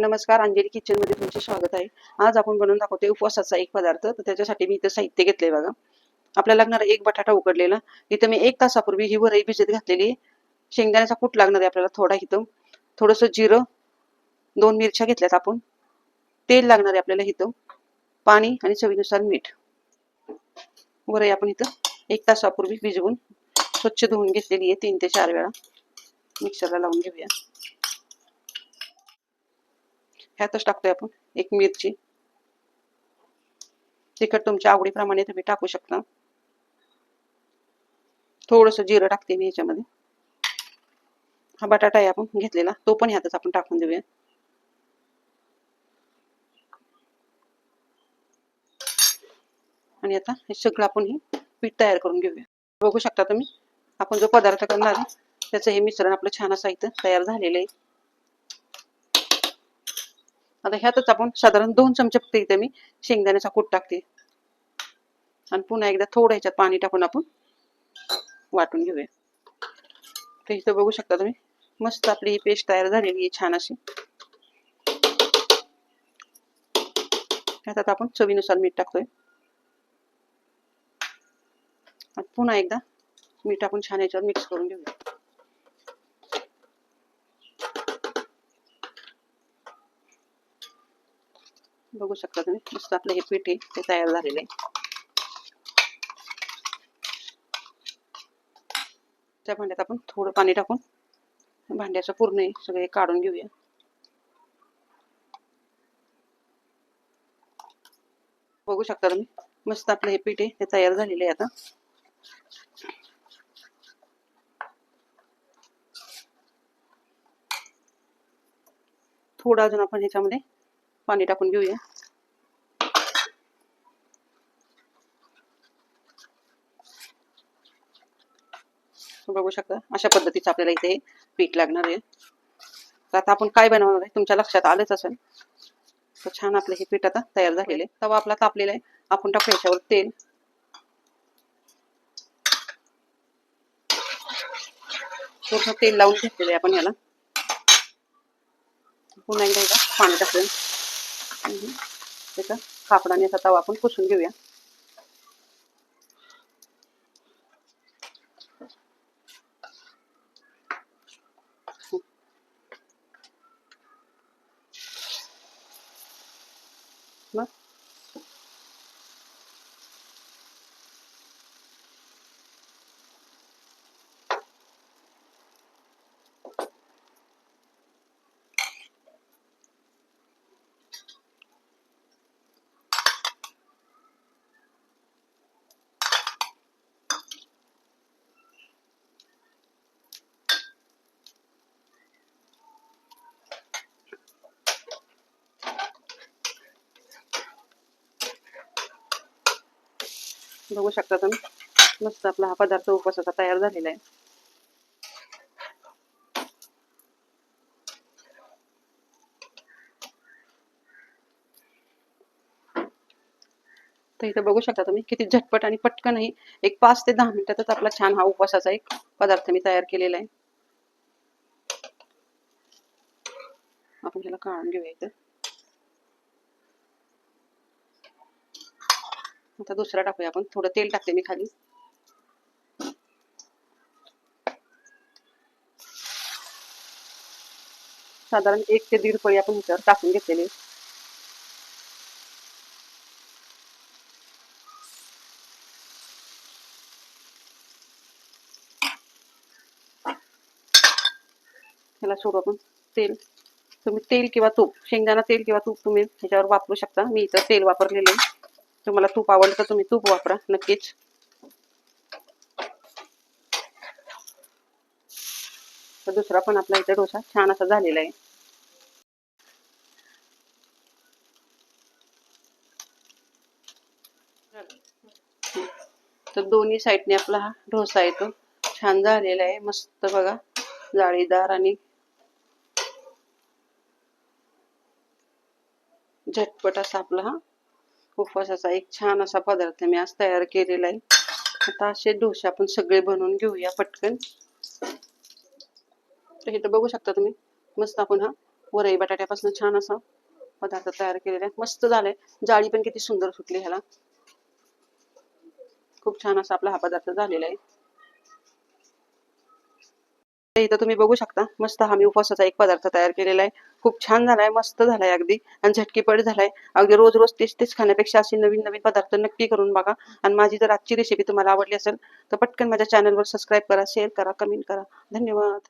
नमस्कार अंजली किचनमध्ये तुमचे स्वागत आहे. आज आपण बनवून दाखवतोय उपवासाचा एक पदार्थ. तर त्याच्यासाठी मी इथं साहित्य घेतलंय बघा. आपल्याला लागणार एक बटाटा उकडलेला. इथं मी एक तासापूर्वी ही वरई भिजत घातलेली आहे. शेंगदाण्याचा कूट लागणार आहे आपल्याला थोडा इथं. थोडस जिरं दोन मिरच्या घेतल्यात आपण. तेल लागणार आहे आपल्याला इथं. पाणी आणि चवीनुसार मीठ. वरई आपण इथं एक तासापूर्वी भिजवून स्वच्छ धुवून घेतलेली आहे तीन ते चार वेळा. मिक्सरला लावून घेऊया. ह्यातच टाकतोय आपण एक मिरची. तिखट तुमच्या आवडीप्रमाणे तुम्ही टाकू शकता. थोडस जिरं टाकते मी ह्याच्यामध्ये. हा बटाटा आहे आपण घेतलेला तो पण ह्यातच आपण टाकून देऊया. आणि आता हे सगळं आपण हे पीठ तयार करून घेऊया. बघू शकता तुम्ही आपण जो पदार्थ करणार आहे त्याचं हे मिश्रण आपलं छान असं इथं तयार झालेलं आहे. आता ह्यातच आपण साधारण दोन चमचे फक्त इथे मी शेंगदाण्याचा कूट टाकते. आणि पुन्हा एकदा थोडं ह्याच्यात पाणी टाकून आपण वाटून घेऊया. तर इथं बघू शकता तुम्ही मस्त आपली ही पेस्ट तयार झालेली आहे छान अशी. ह्यात आपण चवीनुसार मीठ टाकतोय. आणि पुन्हा एकदा मीठ टाकून छान याच्यावर मिक्स करून घेऊया. बघू शकता तुम्ही. मस्त आपलं हे पीठ आहे ते तयार झालेलं आहे. त्या भांड्यात आपण थोडं पाणी टाकून भांड्याचं पूर्ण हे सगळे काढून घेऊया. बघू शकता तुम्ही. मस्त आपलं हे पीठ आहे ते तयार झालेलं आहे आता. थोडं अजून आपण ह्याच्यामध्ये पाणी टाकून घेऊया. बघू शकता. अशा पद्धतीचं आपल्याला इथे पीठ लागणार आहे. तर आता आपण काय बनवणार आहे? तुमच्या लक्षात आलंच असेल. तर छान आपलं हे पीठ आता तयार झालेलं आहे. तवा आपला तापलेला आहे. आपण टाकू याच्यावर तेल. पूर्ण तेल लावून घेतलेलं आहे आपण याला. पुन्हा एकदा पाणी टाकूया त्याचा कापडाने असा तवा आपण पुसून घेऊया. बघू शकता तुम्ही. मस्त आपला हा पदार्थ उपवासाचा तयार झालेला आहे. तर इथं बघू शकता तुम्ही किती झटपट आणि पटकनही एक पाच ते दहा मिनिटातच आपला छान हा उपवासाचा एक पदार्थ मी तयार केलेला आहे. आपण ह्याला काढून घेऊया इथं. आता दुसरा टाकूया आपण. थोडं तेल टाकते मी खाली. साधारण एक ते दीड पळी आपण ह्याच्यावर टाकून घेतलेली. ह्याला सोडू आपण तेल. तुम्ही तेल किंवा तूप शेंगदाणा तेल किंवा तूप तुम्ही ह्याच्यावर वापरू शकता. मी इथं तेल वापरलेले आहे. तुम्हाला तूप आवडलं तर तुम्ही तूप वापरा नक्कीच. तर दुसरा पण आपला इथे डोसा छान असा झालेला आहे. तर दोन्ही साईडने आपला हा डोसा येतो. छान झालेला आहे मस्त बघा. जाळीदार आणि झटपट असा आपला हा उपवासाचा एक छान असा पदार्थ मी आज तयार केलेला आहे. आता असे डोसे आपण सगळे बनवून घेऊया पटकन. तर इथं बघू शकता तुम्ही मस्त आपण हा वरई बटाट्यापासून छान असा पदार्थ तयार केलेला आहे. मस्त झालाय. जाळी पण किती सुंदर सुटली ह्याला. खूप छान असा आपला हा पदार्थ झालेला आहे. इथं तुम्ही बघू शकता. मस्त हा मी उपवासाचा एक पदार्थ तयार केलेला आहे. खूप छान झालाय मस्त झालाय अगदी. आणि झटकीपट झालाय. अगदी रोज रोज तेच तेच खाण्यापेक्षा असे नवीन नवीन पदार्थ नक्की करून बघा. आणि माझी जर आजची रेसिपी तुम्हाला आवडली असेल तर पटकन माझ्या चॅनलवर सबस्क्राईब करा शेअर करा कमेंट करा. धन्यवाद.